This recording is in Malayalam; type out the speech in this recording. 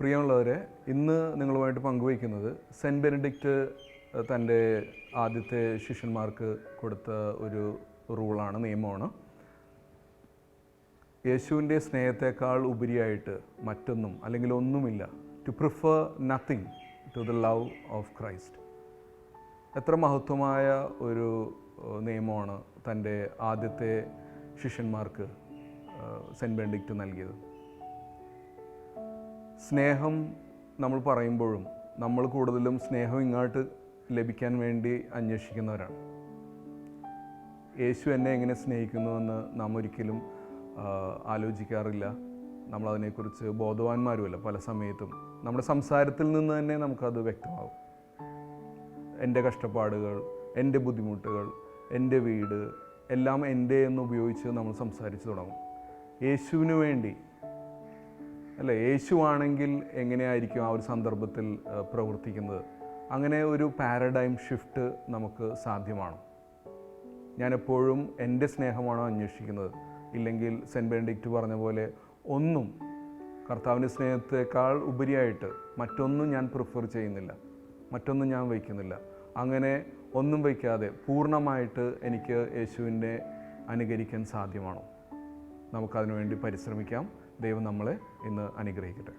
പ്രിയമുള്ളവരെ ഇന്ന് നിങ്ങളുമായിട്ട് പങ്കുവയ്ക്കുന്നത് സെന്റ് ബെനഡിക്റ്റ് തന്റെ ആദ്യത്തെ ശിഷ്യന്മാർക്ക് കൊടുത്ത ഒരു റൂളാണ് നിയമമാണ്. യേശുവിന്റെ സ്നേഹത്തെക്കാൾ ഉപരിയായിട്ട് മറ്റൊന്നും അല്ലെങ്കിൽ ഒന്നുമില്ല to prefer nothing to the love of Christ എത്ര മഹത്വമായ ഒരു നിയമമാണ് തന്റെ ആദ്യത്തെ ശിഷ്യന്മാർക്ക് സെന്റ് ബെൻഡിക്റ്റ് നൽകിയത്. സ്നേഹം നമ്മൾ പറയുമ്പോഴും നമ്മൾ കൂടുതലും സ്നേഹം ഇങ്ങോട്ട് ലഭിക്കാൻ വേണ്ടി അന്വേഷിക്കുന്നവരാണ്. യേശു എന്നെ എങ്ങനെ സ്നേഹിക്കുന്നുവെന്ന് നാം ഒരിക്കലും ആലോചിക്കാറില്ല. നമ്മൾ അതിനെക്കുറിച്ച് ബോധവാന്മാരുമല്ല പല സമയത്തും. നമ്മുടെ സംസാരത്തിൽ നിന്ന് തന്നെ നമുക്കത് വ്യക്തമാവും. എന്റെ കഷ്ടപ്പാടുകൾ എന്റെ ബുദ്ധിമുട്ടുകൾ എന്റെ വീട് എല്ലാം എന്റെ എന്ന് ഉപയോഗിച്ച് നമ്മൾ സംസാരിച്ചു തുടങ്ങും. യേശുവിന് വേണ്ടി അല്ല? യേശുവാണെങ്കിൽ എങ്ങനെയായിരിക്കും ആ ഒരു സന്ദർഭത്തിൽ പ്രവർത്തിക്കുന്നത്? അങ്ങനെ ഒരു പാരഡൈം ഷിഫ്റ്റ് നമുക്ക് സാധ്യമാണ്. ഞാനെപ്പോഴും എന്റെ സ്നേഹമാണോ അന്വേഷിക്കുന്നത്? ഇല്ലെങ്കിൽ സെന്റ് ബെനഡിക്റ്റ് പറഞ്ഞ പോലെ ഒന്നും കർത്താവിന്റെ സ്നേഹത്തെക്കാൾ ഉപരിയായിട്ട് മറ്റൊന്നും ഞാൻ പ്രിഫർ ചെയ്യുന്നില്ല. മറ്റൊന്നും ഞാൻ വയ്ക്കുന്നില്ല. അങ്ങനെ ഒന്നും വയ്ക്കാതെ പൂർണമായിട്ട് എനിക്ക് യേശുവിനെ അനുകരിക്കാൻ സാധ്യമാണോ? നമുക്കതിനു വേണ്ടി പരിശ്രമിക്കാം. ദൈവം നമ്മളെ ഇന്ന് അനുഗ്രഹിക്കട്ടെ.